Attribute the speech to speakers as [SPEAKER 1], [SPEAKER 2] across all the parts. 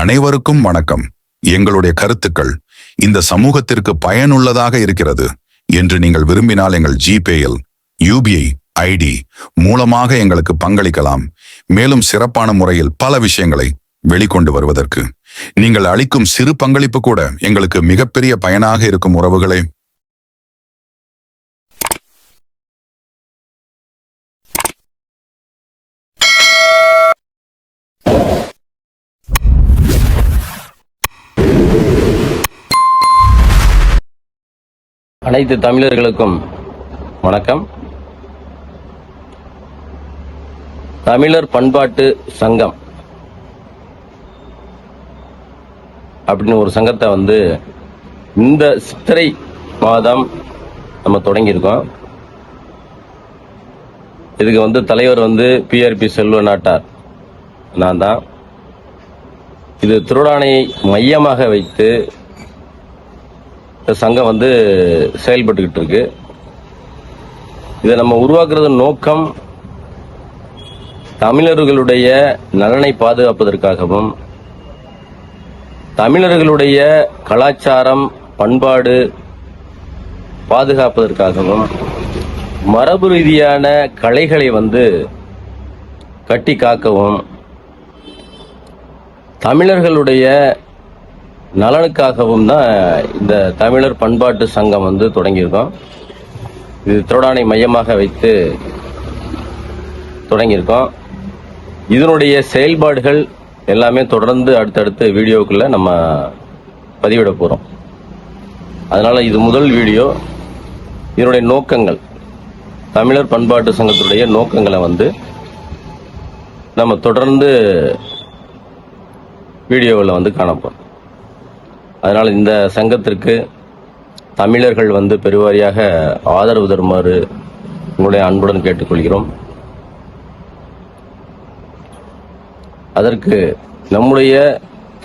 [SPEAKER 1] அனைவருக்கும் வணக்கம். எங்களுடைய கருத்துக்கள் இந்த சமூகத்திற்கு பயனுள்ளதாக இருக்கிறது என்று நீங்கள் விரும்பினால் எங்கள் ஜிபேயில் யூபிஐ ஐடி மூலமாக எங்களுக்கு பங்களிக்கலாம். மேலும் சிறப்பான முறையில் பல விஷயங்களை வெளிக்கொண்டு வருவதற்கு. நீங்கள் அளிக்கும் சிறு பங்களிப்பு கூட எங்களுக்கு மிகப்பெரிய பயனாக இருக்கும் உறவுகளை.
[SPEAKER 2] அனைத்து தமிழர்களுக்கும் வணக்கம். தமிழர் பண்பாட்டு சங்கம் அப்படின்னு ஒரு சங்கத்தை வந்து இந்த சித்திரை மாதம் நம்ம தொடங்கியிருக்கோம். இதுக்கு வந்து தலைவர் வந்து பிஆர்பி செல்வ நாட்டார் நான் தான் இது திருடானையை மையமாக வைத்து சங்கம் வந்து செயல்பட்டுக்கிட்டு இருக்கு. இதை நம்ம உருவாக்குறது நோக்கம் தமிழர்களுடைய நலனை பாதுகாப்பதற்காகவும் தமிழர்களுடைய கலாச்சாரம் பண்பாடு பாதுகாப்பதற்காகவும் மரபு ரீதியான கலைகளை வந்து கட்டி காக்கவும் தமிழர்களுடைய நலனுக்காகவும் தான் இந்த தமிழர் பண்பாட்டு சங்கம் வந்து தொடங்கியிருக்கோம். இது திருடானை மையமாக வைத்து தொடங்கியிருக்கோம். இதனுடைய செயல்பாடுகள் எல்லாமே தொடர்ந்து அடுத்தடுத்த வீடியோக்குள்ள நம்ம பதிவிட போகிறோம் அதனால் இது முதல் வீடியோ. இதனுடைய நோக்கங்கள். தமிழர் பண்பாட்டு சங்கத்துடைய நோக்கங்களை வந்து நம்ம தொடர்ந்து வீடியோவில் வந்து காணப்போம் அதனால் இந்த சங்கத்திற்கு தமிழர்கள் வந்து பெருவாரியாக ஆதரவு தருமாறு உங்களுடைய அன்புடன் கேட்டுக்கொள்கிறோம். அதற்கு நம்முடைய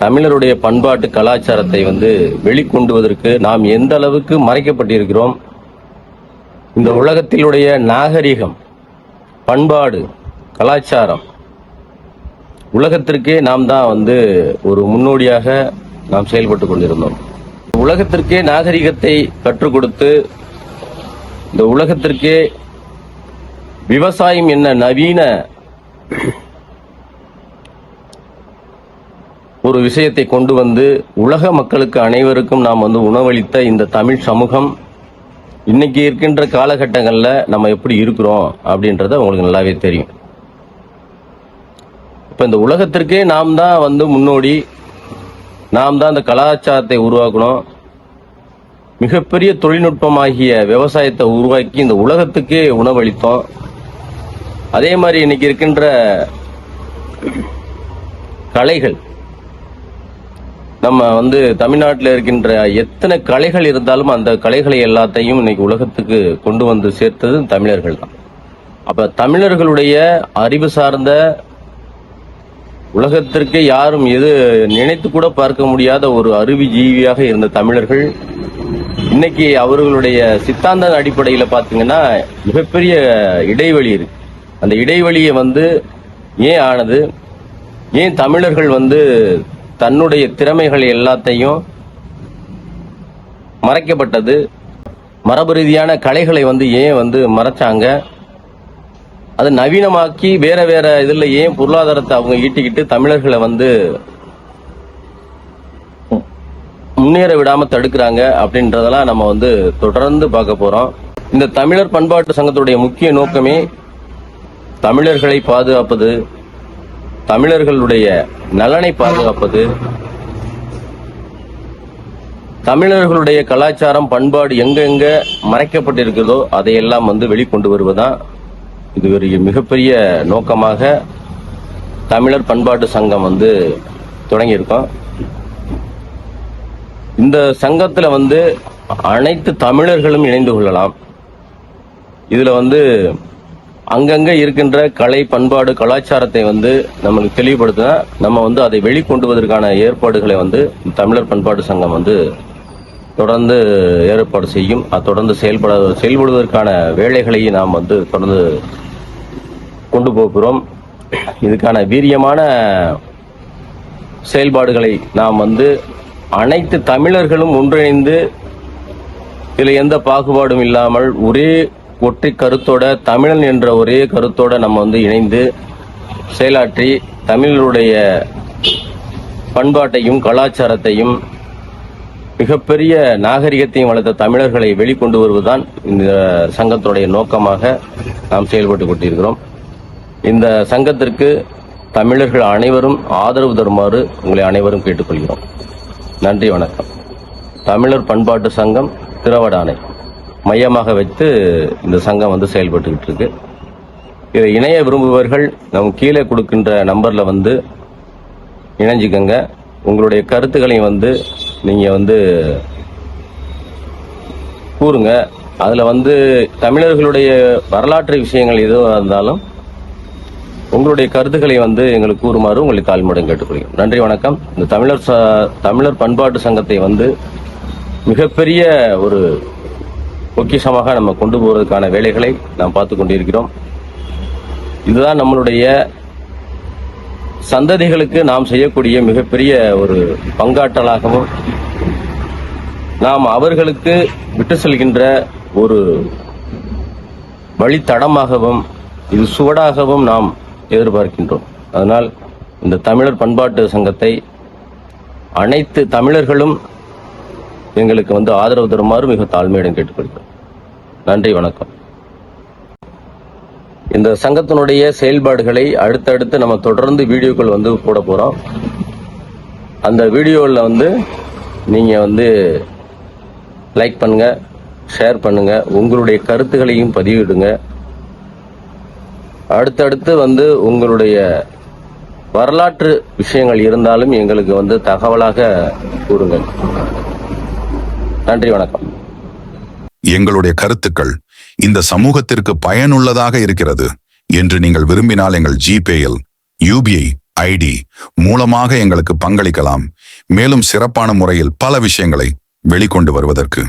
[SPEAKER 2] தமிழருடைய பண்பாட்டு கலாச்சாரத்தை வந்து வெளிக்கொண்டுவதற்கு நாம் எந்த அளவுக்கு மறைக்கப்பட்டிருக்கிறோம். இந்த உலகத்திலுடைய நாகரிகம் பண்பாடு கலாச்சாரம் உலகத்திற்கே நாம் தான் வந்து ஒரு முன்னோடியாக நாம் செயல்பட்டு கொண்டிருந்தோம். உலகத்திற்கே நாகரிகத்தை கற்றுக் கொடுத்து இந்த உலகத்திற்கே விவசாயம் என்ன நவீன ஒரு விஷயத்தை கொண்டு வந்து உலக மக்களுக்கு அனைவருக்கும் நாம் வந்து உணவளித்த இந்த தமிழ் சமூகம் இன்னைக்கு இருக்கின்ற காலகட்டங்களில் நம்ம எப்படி இருக்கிறோம் அப்படின்றத உங்களுக்கு நல்லாவே தெரியும். இப்போ இந்த உலகத்திற்கே நாம் தான் வந்து முன்னோடி நாம் தான் இந்த கலாச்சாரத்தை உருவாக்கணும். மிகப்பெரிய தொழில்நுட்பமாகிய விவசாயத்தை உருவாக்கி இந்த உலகத்துக்கே உணவளித்தோம். அதே மாதிரி இன்னைக்கு இருக்கின்ற கலைகள். நம்ம வந்து தமிழ்நாட்டில் இருக்கின்ற எத்தனை கலைகள் இருந்தாலும் அந்த கலைகளை எல்லாத்தையும் இன்னைக்கு உலகத்துக்கு கொண்டு வந்து சேர்த்தது தமிழர்கள் தான் அப்ப தமிழர்களுடைய அறிவு சார்ந்த உலகத்திற்கு யாரும் எது நினைத்து கூட பார்க்க முடியாத ஒரு அருவி ஜீவியாக இருந்த தமிழர்கள் இன்னைக்கு அவர்களுடைய சித்தாந்த அடிப்படையில் பார்த்தீங்கன்னா மிகப்பெரிய இடைவெளி இருக்கு. அந்த இடைவெளியை வந்து ஏன் ஆனது? ஏன் தமிழர்கள் வந்து தன்னுடைய திறமைகள் எல்லாத்தையும் மறைக்கப்பட்டது? மரபு ரீதியான கலைகளை வந்து ஏன் வந்து மறைச்சாங்க? அது நவீனமாக்கி வேற வேற இதுல ஏன் பொருளாதாரத்தை அவங்க ஈட்டிக்கிட்டு தமிழர்களை வந்து முன்னேற விடாம தடுக்கிறாங்க அப்படின்றதெல்லாம் நம்ம வந்து தொடர்ந்து பார்க்க போறோம். இந்த தமிழர் பண்பாட்டு சங்கத்துடைய முக்கிய நோக்கமே தமிழர்களை பாதுகாப்பது தமிழர்களுடைய நலனை பாதுகாப்பது தமிழர்களுடைய கலாச்சாரம் பண்பாடு எங்கெங்க மறைக்கப்பட்டிருக்கிறதோ அதையெல்லாம் வந்து வெளிக்கொண்டு வருவதுதான் இது ஒரு மிகப்பெரிய நோக்கமாக தமிழர் பண்பாட்டு சங்கம் வந்து தொடங்கியிருக்கோம். இந்த சங்கத்துல வந்து அனைத்து தமிழர்களும் இணைந்து கொள்ளலாம். இதுல வந்து அங்கங்கே இருக்கின்ற கலை பண்பாடு கலாச்சாரத்தை வந்து நம்மளுக்கு தெளிவுபடுத்தினா நம்ம வந்து அதை வெளிக்கொண்டுவதற்கான ஏற்பாடுகளை வந்து தமிழர் பண்பாட்டு சங்கம் வந்து தொடர்ந்து ஏற்பாடு செய்யும் அது தொடர்ந்து செயல்பட செயல்படுவதற்கான வேலைகளையும் நாம் வந்து தொடர்ந்து கொண்டு போகிறோம். இதுக்கான வீரியமான செயல்பாடுகளை நாம் வந்து அனைத்து தமிழர்களும் ஒன்றிணைந்து இதில் எந்த பாகுபாடும் இல்லாமல் ஒரே ஒற்றை கருத்தோட தமிழன் என்ற ஒரே கருத்தோட நம்ம வந்து இணைந்து செயலாற்றி தமிழருடைய பண்பாட்டையும் கலாச்சாரத்தையும் மிகப்பெரிய நாகரிகத்தையும் வளர்த்த தமிழர்களை வெளிக்கொண்டு வருவதுதான் இந்த சங்கத்துடைய நோக்கமாக நாம் செயல்பட்டு கொண்டிருக்கிறோம். இந்த சங்கத்திற்கு தமிழர்கள் அனைவரும் ஆதரவு தருமாறு உங்களை அனைவரும் கேட்டுக்கொள்கிறோம். நன்றி வணக்கம். தமிழர் பண்பாட்டு சங்கம் திரவடானை மையமாக வைத்து இந்த சங்கம் வந்து செயல்பட்டுக்கிட்டு இருக்கு இதை இணைய விரும்புபவர்கள் நம் கீழே கொடுக்கின்ற நம்பரில் வந்து இணைஞ்சுக்கங்க. உங்களுடைய கருத்துக்களையும் வந்து நீங்கள் வந்து கூறுங்க. அதில் வந்து தமிழர்களுடைய வரலாற்று விஷயங்கள் எதுவாக இருந்தாலும் உங்களுடைய கருத்துக்களை வந்து எங்களுக்கு கூறுமாறு உங்களை தாழ்மையுடன் கேட்டுக்கொள்கிறோம். நன்றி வணக்கம். இந்த தமிழர் ச- தமிழர் பண்பாட்டு சங்கத்தை வந்து மிகப்பெரிய ஒரு பொக்கிஷமாக நம்ம கொண்டு போவதற்கான வேலைகளை நாம் பார்த்து கொண்டிருக்கிறோம். இதுதான் நம்மளுடைய சந்ததிகளுக்கு நாம் செய்யக்கூடிய மிகப்பெரிய ஒரு பங்காற்றலாகவும் நாம் அவர்களுக்கு விட்டு செல்கின்ற ஒரு வழித்தடமாகவும் இது சுவடாகவும் நாம் எதிர்பார்க்கின்றோம். அதனால் இந்த தமிழர் பண்பாட்டு சங்கத்தை அனைத்து தமிழர்களும் எங்களுக்கு வந்து ஆதரவு தருமாறு மிக தாழ்மையுடன் கேட்டுக்கொள்கிறோம். நன்றி வணக்கம். இந்த சங்கத்தினுடைய செயல்பாடுகளை அடுத்தடுத்து நம்ம தொடர்ந்து வீடியோக்கள் வந்து போட போறோம். அந்த வீடியோவில் வந்து நீங்க வந்து லைக் பண்ணுங்க ஷேர் பண்ணுங்க உங்களுடைய கருத்துக்களையும் பதிவிடுங்க. அடுத்தடுத்து வந்து உங்களுடைய வரலாற்று விஷயங்கள் இருந்தாலும் எங்களுக்கு வந்து தகவலாக கூறுங்கள். நன்றி வணக்கம்.
[SPEAKER 1] எங்களுடைய கருத்துக்கள் இந்த சமூகத்திற்கு பயனுள்ளதாக இருக்கிறது என்று நீங்கள் விரும்பினால் எங்கள் ஜிபேயில் யூபிஐ ஐடி மூலமாக எங்களுக்கு பங்களிக்கலாம். மேலும் சிறப்பான முறையில் பல விஷயங்களை வெளிக்கொண்டு வருவதற்கு.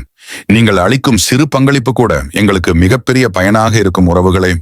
[SPEAKER 1] நீங்கள் அளிக்கும் சிறு பங்களிப்பு கூட எங்களுக்கு மிகப்பெரிய பயனாக இருக்கும் உறவுகளே